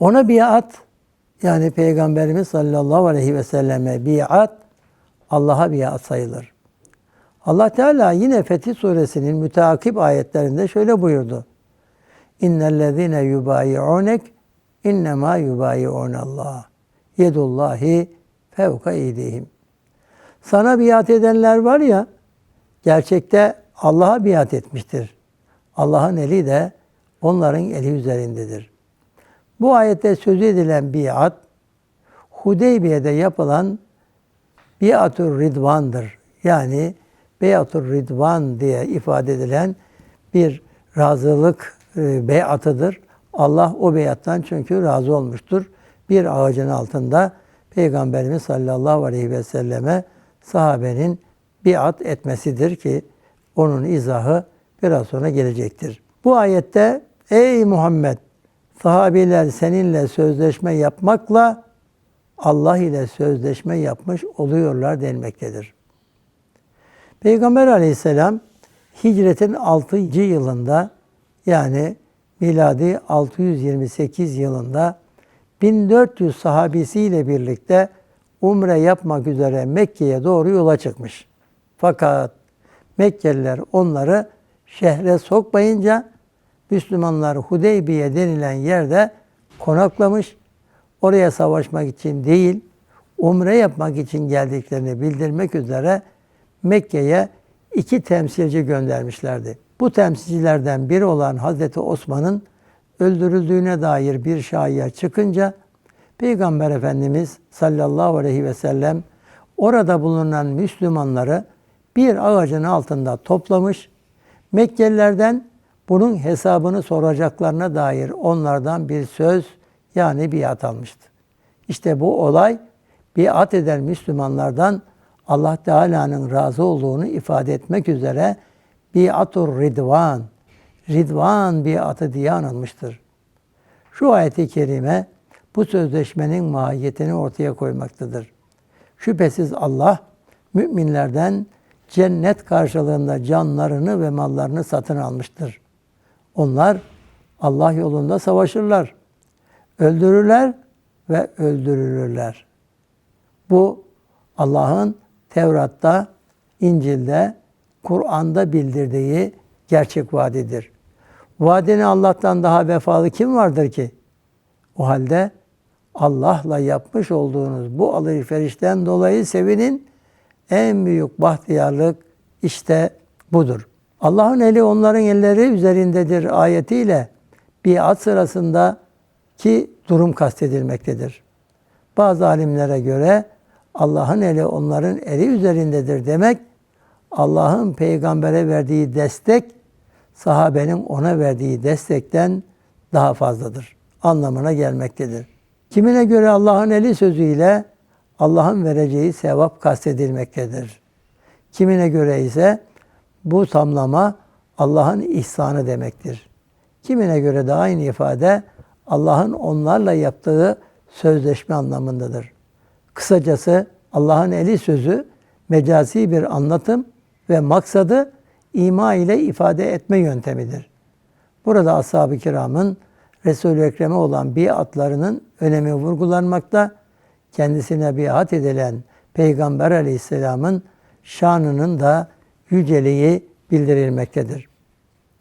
Ona biat yani Peygamberimiz sallallahu aleyhi ve selleme biat Allah'a biat sayılır. Allah Teala yine Fetih Suresinin müteakip ayetlerinde şöyle buyurdu. İnnellezîne yubâyi'ûnek innemâ yubâyi'ûnallâh. Yedullâhi fevka eydihim. Sana biat edenler var ya, gerçekte Allah'a biat etmiştir. Allah'ın eli de onların eli üzerindedir. Bu ayette sözü edilen biat, Hudeybiye'de yapılan biatur ridvandır. Yani beyatur ridvan diye ifade edilen bir razılık e, beyatıdır. Allah o beyattan çünkü razı olmuştur. Bir ağacın altında Peygamberimiz sallallahu aleyhi ve selleme sahabenin biat etmesidir ki onun izahı biraz sonra gelecektir. Bu ayette ey Muhammed sahabiler seninle sözleşme yapmakla Allah ile sözleşme yapmış oluyorlar denmektedir. Peygamber aleyhisselam hicretin 6. yılında yani miladi 628 yılında 1400 sahabisiyle birlikte umre yapmak üzere Mekke'ye doğru yola çıkmış. Fakat Mekkeliler onları şehre sokmayınca Müslümanlar Hudeybiye denilen yerde konaklamış. Oraya savaşmak için değil, umre yapmak için geldiklerini bildirmek üzere Mekke'ye iki temsilci göndermişlerdi. Bu temsilcilerden biri olan Hazreti Osman'ın öldürüldüğüne dair bir şaiye çıkınca Peygamber Efendimiz sallallahu aleyhi ve sellem orada bulunan Müslümanları bir ağacın altında toplamış. Mekkelilerden bunun hesabını soracaklarına dair onlardan bir söz yani biat almıştı. İşte bu olay biat eden Müslümanlardan Allah Teala'nın razı olduğunu ifade etmek üzere biatur ridvan, ridvan biatı diye anılmıştır. Şu ayeti kerime bu sözleşmenin mahiyetini ortaya koymaktadır. Şüphesiz Allah müminlerden cennet karşılığında canlarını ve mallarını satın almıştır. Onlar Allah yolunda savaşırlar, öldürürler ve öldürülürler. Bu Allah'ın Tevrat'ta, İncil'de, Kur'an'da bildirdiği gerçek vaadidir. Vaadini Allah'tan daha vefalı kim vardır ki? O halde Allah'la yapmış olduğunuz bu alışverişten dolayı sevinin. En büyük bahtiyarlık işte budur. Allah'ın eli onların elleri üzerindedir ayetiyle biat sırasında ki durum kastedilmektedir. Bazı alimlere göre Allah'ın eli onların eli üzerindedir demek Allah'ın peygambere verdiği destek sahabenin ona verdiği destekten daha fazladır anlamına gelmektedir. Kimine göre Allah'ın eli sözüyle Allah'ın vereceği sevap kastedilmektedir. Kimine göre ise bu tamlama Allah'ın ihsanı demektir. Kimine göre de aynı ifade Allah'ın onlarla yaptığı sözleşme anlamındadır. Kısacası Allah'ın eli sözü mecazi bir anlatım ve maksadı ima ile ifade etme yöntemidir. Burada ashab-ı kiramın Resul-i Ekrem'e olan biatlarının önemi vurgulanmakta, kendisine biat edilen Peygamber aleyhisselamın şanının da yüceliği bildirilmektedir.